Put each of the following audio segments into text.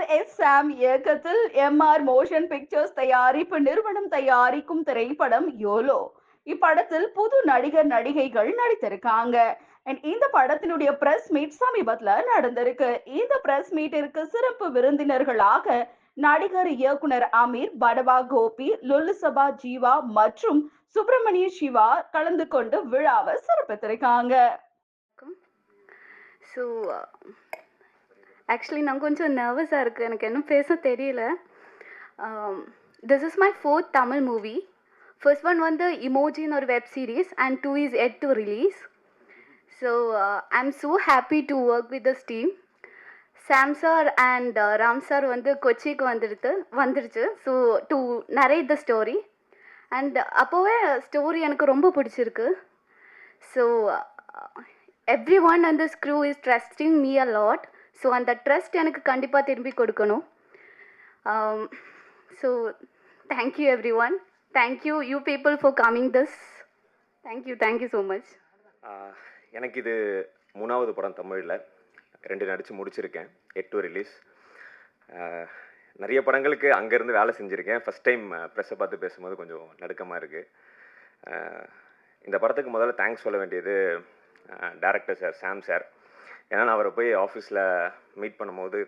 R S சாம் இயக்கத்தில் M R motion pictures தயாரிப்பு நிறுவனம் தயாரிக்கும் திரைப்படம் யோலோ. இப்படத்தில் புது நடிகர் நடிகைகள் நடித்திருக்காங்க. அண்ட் இந்த படத்தினுடைய பிரஸ் மீட் சமீபத்துல நடந்திருக்கு. இந்த பிரஸ் மீட்டிற்கு சிறப்பு விருந்தினர்களாக நடிகர் இயக்குனர் அமீர் படவா கோபி லுல்லுசபா ஜீவா மற்றும் சுப்பிரமணிய சிவா கலந்து கொண்டு விழாவை சிறப்பித்திருக்காங்க. ஸோ ஆக்சுவலி நான் கொஞ்சம் நர்வஸாக இருக்குது எனக்கு இன்னும் பேச தெரியல. This is my fourth Tamil movie first one வந்து இமோஜின்னு ஒரு web series and two is yet to release so I am so happy to work with this team Sam sir and Ram sir வந்து கொச்சிக்கு வந்துடுது வந்துடுச்சு so to நிறைய the story and அப்போவே story எனக்கு ரொம்ப பிடிச்சிருக்கு. ஸோ எவ்ரி ஒன் அந்த crew is trusting me a lot so அந்த ட்ரஸ்ட் எனக்கு கண்டிப்பாக திரும்பி கொடுக்கணும். So thank you everyone thank you you people for coming this thank you thank you so much எனக்கு இது மூணாவது படம் தமிழில். ரெண்டு நடித்து முடிச்சிருக்கேன். எட்டு ரிலீஸ் நிறைய படங்களுக்கு அங்கேருந்து வேலை செஞ்சுருக்கேன். ஃபஸ்ட் டைம் ப்ரெஸ்ஸை பார்த்து பேசும்போது கொஞ்சம் நடுக்கமாக இருக்குது இந்த படத்துக்கு முதல்ல தேங்க்ஸ் சொல்ல வேண்டியது டேரக்டர் சார் சாம் சார் ஏன்னா நான் அவரை போய் ஆஃபீஸில் மீட் பண்ணும்போது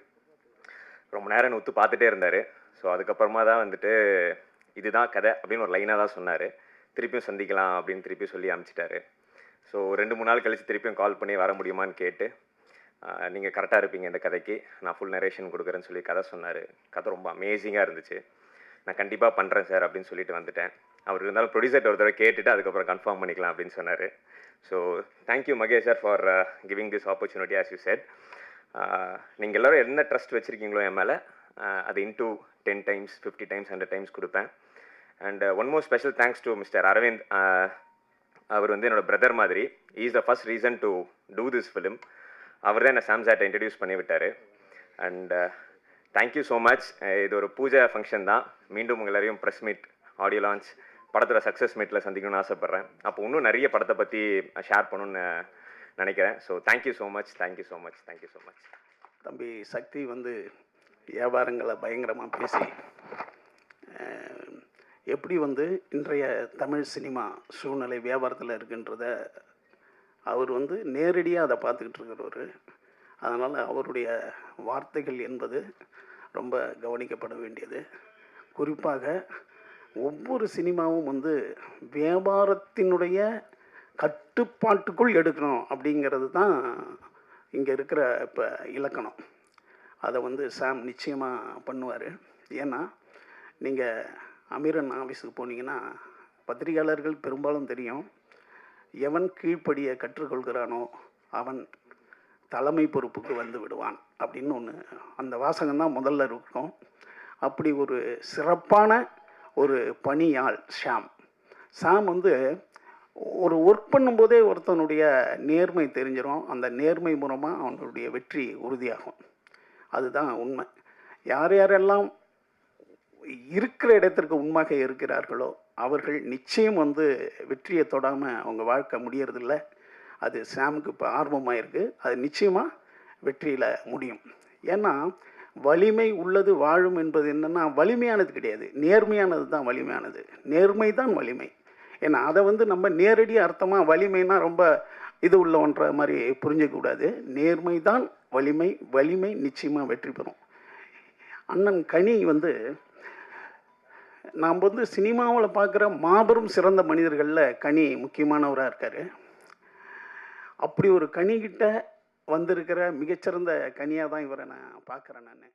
ரொம்ப நேரம் ஒத்து பார்த்துட்டே இருந்தார். ஸோ அதுக்கப்புறமா தான் வந்துட்டு இதுதான் கதை அப்படின்னு ஒரு லைனாக தான் சொன்னார். திருப்பியும் சந்திக்கலாம் அப்படின்னு திருப்பி சொல்லி அனுப்பிச்சிட்டாரு. ஸோ ரெண்டு மூணு நாள் கழித்து திருப்பியும் கால் பண்ணி வர முடியுமான்னு கேட்டு நீங்கள் கரெக்டாக இருப்பீங்க இந்த கதைக்கு. நான் ஃபுல் நரேஷன் கொடுக்குறேன்னு சொல்லி கதை சொன்னார். கதை ரொம்ப அமேசிங்காக இருந்துச்சு. நான் கண்டிப்பாக பண்ணுறேன் சார் அப்படின்னு சொல்லிட்டு வந்துட்டேன். அவர் இருந்தாலும் ப்ரொடியூசர்ட் ஒரு தடவை கேட்டுட்டு அதுக்கப்புறம் கன்ஃபார்ம் பண்ணிக்கலாம் அப்படின்னு சொன்னார். So thank you Mahesh sir for giving this opportunity as you said நீங்கள் எல்லோரும் என்ன ட்ரஸ்ட் வச்சுருக்கீங்களோ என் மேலே அது into ten times fifty times hundred times கொடுப்பேன். And one more special thanks to mister Aravind அவர் வந்து என்னோட பிரதர் மாதிரி is the first reason to do this film அவர் தான் என்னை சாம்சாட்டை இன்ட்ரடியூஸ் பண்ணி விட்டார். அண்ட் தேங்க்யூ ஸோ மச் இது ஒரு பூஜை ஃபங்க்ஷன் தான். மீண்டும் உங்கள் எல்லாரையும் ப்ரெஸ் மீட் ஆடியோ லான்ச் படத்தில் சக்ஸஸ் மீட்டில் சந்திக்கணும்னு ஆசைப்பட்றேன். அப்போ இன்னும் நிறைய படத்தை பற்றி ஷேர் பண்ணணும்னு நினைக்கிறேன். So thank you so much thank you so much thank you so much தம்பி சக்தி வந்து வியாபாரங்களை பயங்கரமாக பேசி எப்படி வந்து இன்றைய தமிழ் சினிமா சூழ்நிலை வியாபாரத்தில் இருக்குன்றத அவர் வந்து நேரடியாக அதை பார்த்துக்கிட்டு இருக்கிறவர். அதனால் அவருடைய வார்த்தைகள் என்பது ரொம்ப கவனிக்கப்பட வேண்டியது. குறிப்பாக ஒவ்வொரு சினிமாவும் வந்து வியாபாரத்தினுடைய கட்டுப்பாட்டுக்குள் எடுக்கணும் அப்படிங்கிறது தான் இங்கே இருக்கிற இப்போ இலக்கணம். அதை வந்து சாம் நிச்சயமாக பண்ணுவார். ஏன்னா நீங்கள் அமீரன் ஆஃபீஸுக்கு போனீங்கன்னா பத்திரிகையாளர்கள் பெரும்பாலும் தெரியும் எவன் கீழ்ப்படிய கற்றுக்கொள்கிறானோ அவன் தலைமை பொறுப்புக்கு வந்து விடுவான் அப்படின்னு ஒன்று அந்த வாசகம் தான் முதல்ல இருக்கும். அப்படி ஒரு சிறப்பான ஒரு பணியாள் ஷாம். ஷாம் வந்து ஒரு ஒர்க் பண்ணும்போதே ஒருத்தனுடைய நேர்மை தெரிஞ்சிடும் அந்த நேர்மை மூலமாக அவனுடைய வெற்றி உறுதியாகும். அதுதான் உண்மை. யார் யாரெல்லாம் இருக்கிற இடத்திற்கு உண்மையாக இருக்கிறார்களோ அவர்கள் நிச்சயம் வந்து வெற்றியை தொடாமல் அவங்க வாழ்க்கை முடியறதில்ல. அது சாமுக்கு இப்போ ஆர்வமாக இருக்குது அது நிச்சயமாக வெற்றியில் முடியும். ஏன்னா வலிமை உள்ளது வாழும் என்பது என்னென்னா வலிமையானது கிடையாது. நேர்மையானது தான் வலிமையானது. நேர்மை தான் வலிமை. ஏன்னா அதை வந்து நம்ம நேரடி அர்த்தமாக வலிமைனா ரொம்ப இது உள்ளவன்ற மாதிரி புரிஞ்சிக்கக்கூடாது நேர்மை தான் வலிமை வலிமை நிச்சயமாக வெற்றி பெறும். அண்ணன் கனி வந்து நாம் வந்து சினிமாவில் பார்க்குற மாபெரும் சிறந்த மனிதர்களில் கனி முக்கியமானவராக இருக்கார். அப்படி ஒரு கனிக்கிட்ட வந்திருக்கிற மிகச்சிறந்த கனியாக தான் இவரை நான் பார்க்குறேன் நான்.